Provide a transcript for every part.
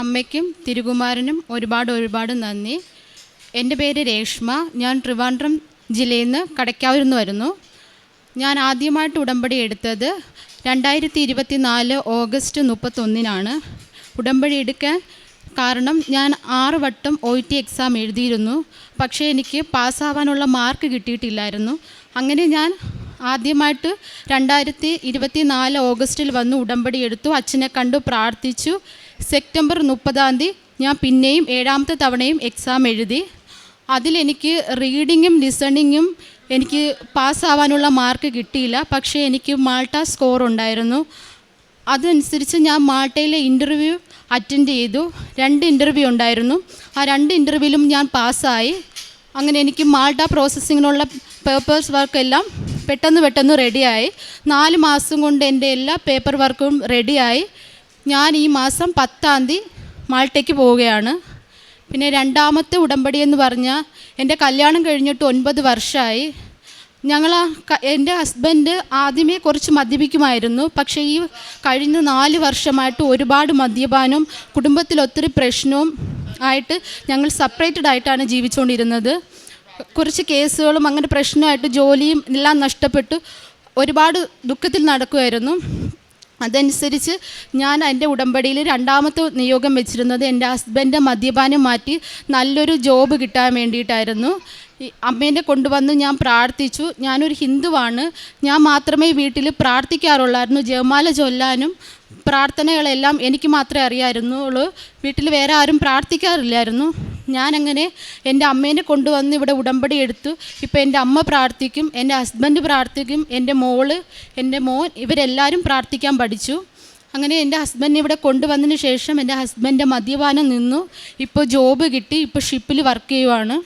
അമ്മയ്ക്കും തിരുകുമാരനും ഒരുപാട് ഒരുപാട് നന്ദി. എന്റെ പേര് രേഷ്മ. ഞാൻ ട്രിവാൻഡ്രം ജില്ലയിൽ നിന്ന് കടയ്ക്കാവൂരിൽ നിന്ന് വരുന്നു. ഞാൻ ആദ്യമായിട്ട് ഉടമ്പടി എടുത്തത് രണ്ടായിരത്തി ഇരുപത്തി നാല് ഓഗസ്റ്റ് മുപ്പത്തൊന്നിനാണ്. ഉടമ്പടി എടുക്കാൻ കാരണം ഞാൻ ആറ് വട്ടം ഒ ടി എക്സാം എഴുതിയിരുന്നു. പക്ഷേ എനിക്ക് പാസ്സാവാനുള്ള മാർക്ക് കിട്ടിയിട്ടില്ലായിരുന്നു. അങ്ങനെ ഞാൻ ആദ്യമായിട്ട് രണ്ടായിരത്തി ഇരുപത്തി നാല് ഓഗസ്റ്റിൽ വന്ന് ഉടമ്പടി എടുത്തു. അച്ഛനെ കണ്ടു പ്രാർത്ഥിച്ചു. സെപ്റ്റംബർ മുപ്പതാം തീയതി ഞാൻ പിന്നെയും ഏഴാമത്തെ തവണയും എക്സാം എഴുതി. അതിലെനിക്ക് റീഡിങ്ങും ലിസണിങ്ങും എനിക്ക് പാസ്സാവാനുള്ള മാർക്ക് കിട്ടിയില്ല. പക്ഷേ എനിക്ക് മാൾട്ട സ്കോർ ഉണ്ടായിരുന്നു. അതനുസരിച്ച് ഞാൻ മാൾട്ടയിലെ ഇന്റർവ്യൂ അറ്റൻഡ് ചെയ്തു. രണ്ട് ഇന്റർവ്യൂ ഉണ്ടായിരുന്നു. ആ രണ്ട് ഇന്റർവ്യൂവിലും ഞാൻ പാസ്സായി അങ്ങനെ എനിക്ക് മാൾട്ട പ്രോസസ്സിങ്ങിനുള്ള പേപ്പേഴ്സ് വർക്കെല്ലാം പെട്ടെന്ന് പെട്ടെന്ന് റെഡിയായി നാല് മാസം കൊണ്ട് എന്റെ എല്ലാ പേപ്പർ വർക്കും റെഡിയായി ഞാൻ ഈ മാസം പത്താം തീയതി മാൾട്ടയ്ക്ക് പോവുകയാണ്. പിന്നെ രണ്ടാമത്തെ ഉടമ്പടി എന്ന് പറഞ്ഞാൽ എന്റെ കല്യാണം കഴിഞ്ഞിട്ട് ഒൻപത് വർഷമായി ഞങ്ങൾ എന്റെ ഹസ്ബൻഡ് ആദ്യമേ കുറച്ച് മദ്യപിക്കുമായിരുന്നു. പക്ഷേ ഈ കഴിഞ്ഞ നാല് വർഷമായിട്ട് ഒരുപാട് മദ്യപാനവും കുടുംബത്തിൽ ഒത്തിരി പ്രശ്നവും ആയിട്ട് ഞങ്ങൾ സെപ്പറേറ്റഡ് ആയിട്ടാണ് ജീവിച്ചുകൊണ്ടിരുന്നത്. കുറച്ച് കേസുകളും അങ്ങനെ പ്രശ്നമായിട്ട് ജോലിയും എല്ലാം നഷ്ടപ്പെട്ടു. ഒരുപാട് ദുഃഖത്തിൽ നടക്കുമായിരുന്നു. അതനുസരിച്ച് ഞാൻ എന്റെ ഉടമ്പടിയിൽ രണ്ടാമത്തെ നിയോഗം വെച്ചിരുന്നത് എന്റെ ഹസ്ബൻഡ് മദ്യപാനം മാറ്റി നല്ലൊരു ജോബ് കിട്ടാൻ വേണ്ടിയിട്ടായിരുന്നു. അമ്മേനെ കൊണ്ടുവന്ന് ഞാൻ പ്രാർത്ഥിച്ചു. ഞാനൊരു ഹിന്ദുവാണ്. ഞാൻ മാത്രമേ വീട്ടിൽ പ്രാർത്ഥിക്കാറുള്ളായിരുന്നു. ജയമാല ചൊല്ലാനും പ്രാർത്ഥനകളെല്ലാം എനിക്ക് മാത്രമേ അറിയാമായിരുന്നുള്ളൂ വീട്ടിൽ വേറെ ആരും പ്രാർത്ഥിക്കാറില്ലായിരുന്നു. ഞാനങ്ങനെ എന്റെ അമ്മേനെ കൊണ്ടുവന്ന് ഇവിടെ ഉടമ്പടി എടുത്തു. ഇപ്പോൾ എന്റെ അമ്മ പ്രാർത്ഥിക്കും എന്റെ ഹസ്ബൻഡ് പ്രാർത്ഥിക്കും എന്റെ മോൾ എന്റെ മോൻ ഇവരെല്ലാവരും പ്രാർത്ഥിക്കാൻ പഠിച്ചു. അങ്ങനെ എന്റെ ഹസ്ബൻഡിനെ ഇവിടെ കൊണ്ടുവന്നതിന് ശേഷം എന്റെ ഹസ്ബൻഡ് മദ്യപാനം നിന്നു. ഇപ്പോൾ ജോബ് കിട്ടി ഇപ്പോൾ ഷിപ്പിൽ വർക്ക് ചെയ്യുവാണ്.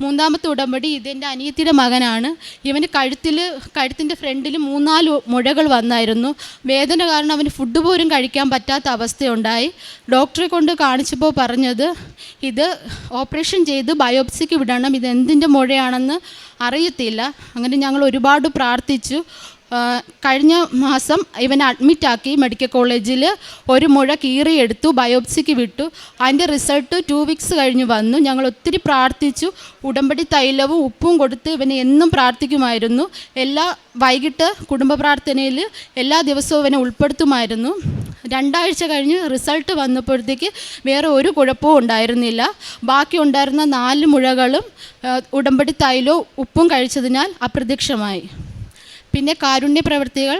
മൂന്നാമത്തെ ഉടമ്പടി ഇതെന്റെ അനിയത്തിയുടെ മകനാണ്. ഇവന് കഴുത്തിൽ കഴുത്തിന്റെ ഫ്രണ്ടിൽ മൂന്നാൽ മുഴകൾ വന്നായിരുന്നു. വേദന കാരണം അവന് ഫുഡ് പോലും കഴിക്കാൻ പറ്റാത്ത അവസ്ഥയുണ്ടായി. ഡോക്ടറെ കൊണ്ട് കാണിച്ചപ്പോൾ പറഞ്ഞത് ഇത് ഓപ്പറേഷൻ ചെയ്ത് ബയോപ്സിക്ക് വിടണം. ഇത് എന്തിന്റെ മുഴയാണെന്ന് അറിയത്തില്ല. അങ്ങനെ ഞങ്ങൾ ഒരുപാട് പ്രാർത്ഥിച്ചു. കഴിഞ്ഞ മാസം ഇവനെ അഡ്മിറ്റാക്കി മെഡിക്കൽ കോളേജിൽ ഒരു മുഴ കീറിയെടുത്തു ബയോപ്സിക്ക് വിട്ടു. അതിന്റെ റിസൾട്ട് ടു വീക്സ് കഴിഞ്ഞ് വന്നു. ഞങ്ങൾ ഒത്തിരി പ്രാർത്ഥിച്ചു. ഉടമ്പടി തൈലവും ഉപ്പും കൊടുത്ത് ഇവനെ എന്നും പ്രാർത്ഥിക്കുമായിരുന്നു. എല്ലാ വൈകിട്ട് കുടുംബ പ്രാർത്ഥനയിൽ എല്ലാ ദിവസവും ഇവനെ ഉൾപ്പെടുത്തുമായിരുന്നു. രണ്ടാഴ്ച കഴിഞ്ഞ് റിസൾട്ട് വന്നപ്പോഴത്തേക്ക് വേറെ ഒരു കുഴപ്പവും ഉണ്ടായിരുന്നില്ല. ബാക്കി ഉണ്ടായിരുന്ന നാല് മുഴകളും ഉടമ്പടി തൈലവും ഉപ്പും കഴിച്ചതിനാൽ അപ്രത്യക്ഷമായി. പിന്നെ കാരുണ്യ പ്രവൃത്തികൾ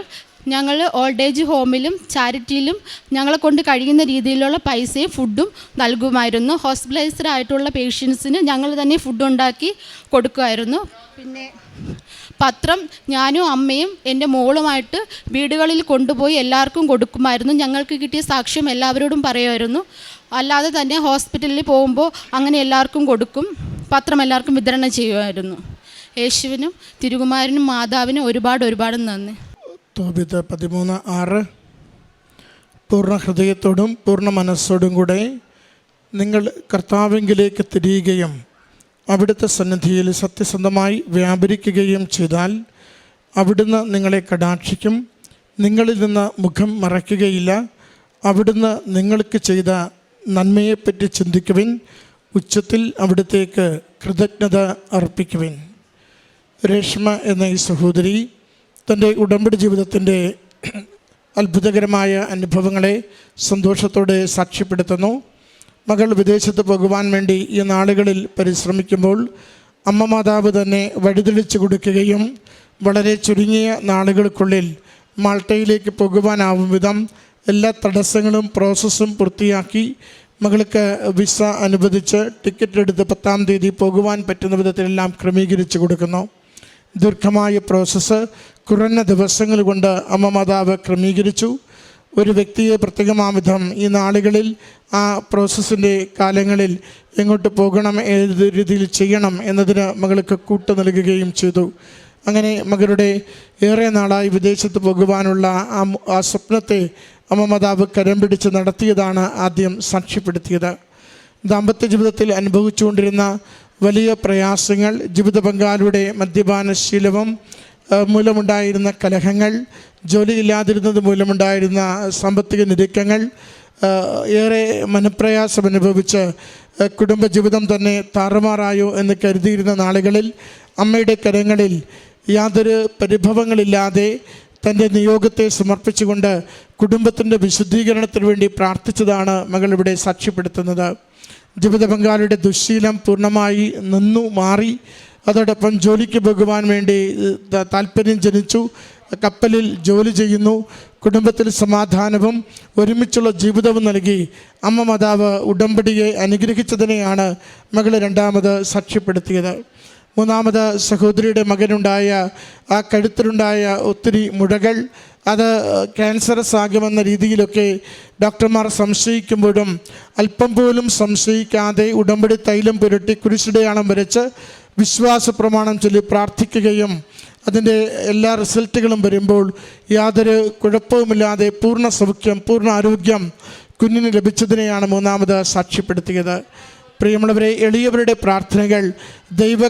ഞങ്ങൾ ഓൾഡ് ഏജ് ഹോമിലും ചാരിറ്റിയിലും ഞങ്ങളെ കൊണ്ട് കഴിയുന്ന രീതിയിലുള്ള പൈസയും ഫുഡും നൽകുമായിരുന്നു. ഹോസ്പിറ്റലൈസ്ഡ് ആയിട്ടുള്ള പേഷ്യൻസിന് ഞങ്ങൾ തന്നെ ഫുഡ് ഉണ്ടാക്കി കൊടുക്കുമായിരുന്നു. പിന്നെ പത്രം ഞാനും അമ്മയും എന്റെ മോളുമായിട്ട് വീടുകളിൽ കൊണ്ടുപോയി എല്ലാവർക്കും കൊടുക്കുമായിരുന്നു. ഞങ്ങൾക്ക് കിട്ടിയ സാക്ഷ്യം എല്ലാവരോടും പറയുമായിരുന്നു. അല്ലാതെ തന്നെ ഹോസ്പിറ്റലിൽ പോകുമ്പോൾ അങ്ങനെ എല്ലാവർക്കും കൊടുക്കും. പത്രം എല്ലാവർക്കും വിതരണം ചെയ്യുമായിരുന്നു. യേശുവിനും തിരുകുമാരനും മാതാവിനും ഒരുപാട് ഒരുപാട് നന്ദി. തോബിത്ത് പതിമൂന്ന് ആറ്. പൂർണ ഹൃദയത്തോടും പൂർണ മനസ്സോടും കൂടെ നിങ്ങൾ കർത്താവിങ്കിലേക്ക് തിരിയുകയും അവിടുത്തെ സന്നിധിയിൽ സത്യസന്ധമായി വ്യാപരിക്കുകയും ചെയ്താൽ അവിടുന്ന് നിങ്ങളെ കടാക്ഷിക്കും. നിങ്ങളിൽ നിന്ന് മുഖം മറയ്ക്കുകയില്ല. അവിടുന്ന് നിങ്ങൾക്ക് ചെയ്ത നന്മയെപ്പറ്റി ചിന്തിക്കുവിൻ. ഉച്ചത്തിൽ അവിടത്തേക്ക് കൃതജ്ഞത അർപ്പിക്കുവിൻ. രേഷ്മ എന്ന ഈ സഹോദരി തന്റെ ഉടമ്പടി ജീവിതത്തിന്റെ അത്ഭുതകരമായ അനുഭവങ്ങളെ സന്തോഷത്തോടെ സാക്ഷ്യപ്പെടുത്തുന്നു. മകൾ വിദേശത്ത് പോകുവാൻ വേണ്ടി ഈ നാളുകളിൽ പരിശ്രമിക്കുമ്പോൾ അമ്മ മാതാവ് തന്നെ വഴിതെളിച്ചു കൊടുക്കുകയും വളരെ ചുരുങ്ങിയ നാളുകൾക്കുള്ളിൽ മാൾട്ടയിലേക്ക് പോകുവാനാവും വിധം എല്ലാ തടസ്സങ്ങളും പ്രോസസ്സും പൂർത്തിയാക്കി മകൾക്ക് വിസ അനുവദിച്ച് ടിക്കറ്റ് എടുത്ത് പത്താം തീയതി പോകുവാൻ പറ്റുന്ന വിധത്തിലെല്ലാം ക്രമീകരിച്ചു കൊടുക്കുന്നു. ദീർഘമായ പ്രോസസ്സ് കുറഞ്ഞ ദിവസങ്ങൾ കൊണ്ട് അമ്മ മാതാവ് ക്രമീകരിച്ചു. ഒരു വ്യക്തിയെ പ്രത്യേകമാവിധം ഈ നാളുകളിൽ ആ പ്രോസസ്സിന്റെ കാലങ്ങളിൽ എങ്ങോട്ട് പോകണം ഏത് രീതിയിൽ ചെയ്യണം എന്നതിന് മകൾക്ക് കൂട്ട് നൽകുകയും ചെയ്തു. അങ്ങനെ മകളുടെ ഏറെ നാളായി വിദേശത്ത് പോകുവാനുള്ള ആ ആ സ്വപ്നത്തെ അമ്മ മാതാവ് കരം പിടിച്ച് നടത്തിയതാണ് ആദ്യം സാക്ഷ്യപ്പെടുത്തിയത്. ദാമ്പത്യ ജീവിതത്തിൽ അനുഭവിച്ചുകൊണ്ടിരുന്ന വലിയ പ്രയാസങ്ങൾ ജീവിത പങ്കാളിയുടെ മദ്യപാനശീലവും മൂലമുണ്ടായിരുന്ന കലഹങ്ങൾ ജോലിയില്ലാതിരുന്നത് മൂലമുണ്ടായിരുന്ന സാമ്പത്തിക നിരുക്കങ്ങൾ ഏറെ മനപ്രയാസം അനുഭവിച്ച് കുടുംബജീവിതം തന്നെ താറുമാറായോ എന്ന് കരുതിയിരുന്ന നാളുകളിൽ അമ്മയുടെ കരങ്ങളിൽ യാതൊരു പരിഭവങ്ങളില്ലാതെ തന്റെ നിയോഗത്തെ സമർപ്പിച്ചുകൊണ്ട് കുടുംബത്തിന്റെ വിശുദ്ധീകരണത്തിന് വേണ്ടി പ്രാർത്ഥിച്ചതാണ് മകൾ ഇവിടെ സാക്ഷ്യപ്പെടുത്തുന്നത്. ജീവിത പങ്കാളിയുടെ ദുശ്ശീലം പൂർണമായി നിന്നു മാറി. അതോടൊപ്പം ജോലിക്ക് പോകുവാൻ വേണ്ടി താല്പര്യം ജനിച്ചു. കപ്പലിൽ ജോലി ചെയ്യുന്നു. കുടുംബത്തിൽ സമാധാനവും ഒരുമിച്ചുള്ള ജീവിതവും നൽകി. അമ്മ മാതാവ് ഉടമ്പടിയെ അനുഗ്രഹിച്ചതിനെയാണ് മകൾ രണ്ടാമത് സാക്ഷ്യപ്പെടുത്തിയത്. മൂന്നാമത് സഹോദരിയുടെ മകനുണ്ടായ ആ കഴുത്തിലുണ്ടായ ഒത്തിരി മുഴകൾ അത് ക്യാൻസറസ് ആകുമെന്ന രീതിയിലൊക്കെ ഡോക്ടർമാർ സംശയിക്കുമ്പോഴും അല്പം പോലും സംശയിക്കാതെ ഉടമ്പടി തൈലം പുരട്ടി കുരിശുടയാളം വരച്ച് വിശ്വാസ പ്രമാണം ചൊല്ലി പ്രാർത്ഥിക്കുകയും അതിന്റെ എല്ലാ റിസൾട്ടുകളും വരുമ്പോൾ യാതൊരു കുഴപ്പവുമില്ലാതെ പൂർണ സൗഖ്യം പൂർണ ആരോഗ്യം കുഞ്ഞിന് ലഭിച്ചതിനെയാണ് മൂന്നാമത് സാക്ഷ്യപ്പെടുത്തിയത്. പ്രിയമുള്ളവരെ എളിയവരുടെ പ്രാർത്ഥനകൾ ദൈവ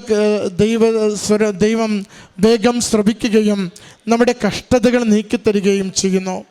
ദൈവ സ്വര ദൈവം വേഗം ശ്രവിക്കുകയും നമ്മുടെ കഷ്ടതകൾ നീക്കിത്തരികയും ചെയ്യുന്നു.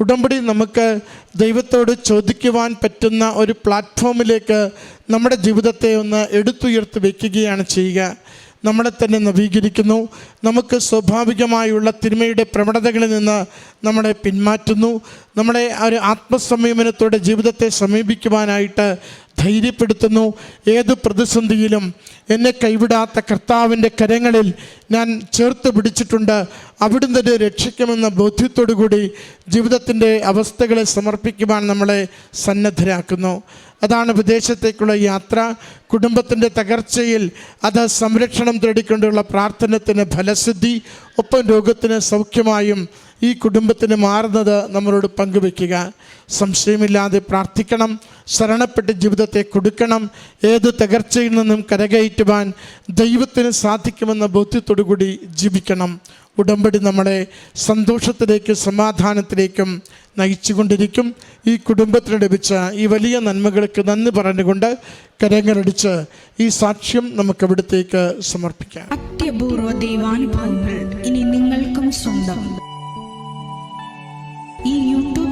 ഉടമ്പടി നമുക്ക് ദൈവത്തോട് ചോദിക്കുവാൻ പറ്റുന്ന ഒരു പ്ലാറ്റ്ഫോമിലേക്ക് നമ്മുടെ ജീവിതത്തെ ഒന്ന് എടുത്തുയർത്തി വയ്ക്കുകയാണ് ചെയ്യുക. നമ്മളെ തന്നെ നവീകരിക്കുന്നു. നമുക്ക് സ്വാഭാവികമായുള്ള തിന്മയുടെ പ്രവണതകളിൽ നിന്ന് നമ്മളെ പിന്മാറ്റുന്നു. നമ്മളെ ഒരു ആത്മസംയമനത്തോടെ ജീവിതത്തെ സമീപിക്കുവാനായിട്ട് ധൈര്യപ്പെടുത്തുന്നു. ഏത് പ്രതിസന്ധിയിലും എന്നെ കൈവിടാത്ത കർത്താവിന്റെ കരങ്ങളിൽ ഞാൻ ചേർത്ത് പിടിച്ചിട്ടുണ്ട്. അവിടുന്ന് തന്നെ രക്ഷിക്കുമെന്ന ബോധ്യത്തോടു കൂടി ജീവിതത്തിന്റെ അവസ്ഥകളെ സമർപ്പിക്കുവാൻ നമ്മളെ സന്നദ്ധരാക്കുന്നു. അതാണ് വിദേശത്തേക്കുള്ള യാത്ര. കുടുംബത്തിന്റെ തകർച്ചയിൽ അത് സംരക്ഷണം തേടിക്കൊണ്ടുള്ള പ്രാർത്ഥനത്തിന് ഫലസിദ്ധി ഒപ്പം രോഗത്തിന് സൗഖ്യമായും ഈ കുടുംബത്തിന് മാറുന്നത് നമ്മളോട് പങ്കുവെക്കുക സംശയമില്ലാതെ പ്രാർത്ഥിക്കണം. ശരണപ്പെട്ട് ജീവിതത്തെ കൊടുക്കണം. ഏത് തകർച്ചയിൽ നിന്നും കരകയറ്റുവാൻ ദൈവത്തിന് സാധിക്കുമെന്ന ബോധ്യത്തോടു കൂടി ജീവിക്കണം. ഉടമ്പടി നമ്മളെ സന്തോഷത്തിലേക്കും സമാധാനത്തിലേക്കും നയിച്ചുകൊണ്ടിരിക്കും. ഈ കുടുംബത്തിന് ലഭിച്ച ഈ വലിയ നന്മകൾക്ക് നന്ദി പറഞ്ഞുകൊണ്ട് കരങ്ങളടിച്ച് ഈ സാക്ഷ്യം നമുക്ക് അവിടത്തേക്ക് സമർപ്പിക്കാം. അത്യപൂർവ ദൈവാനുഭവങ്ങൾ ഇനി നിങ്ങൾക്കും സ്വന്തം.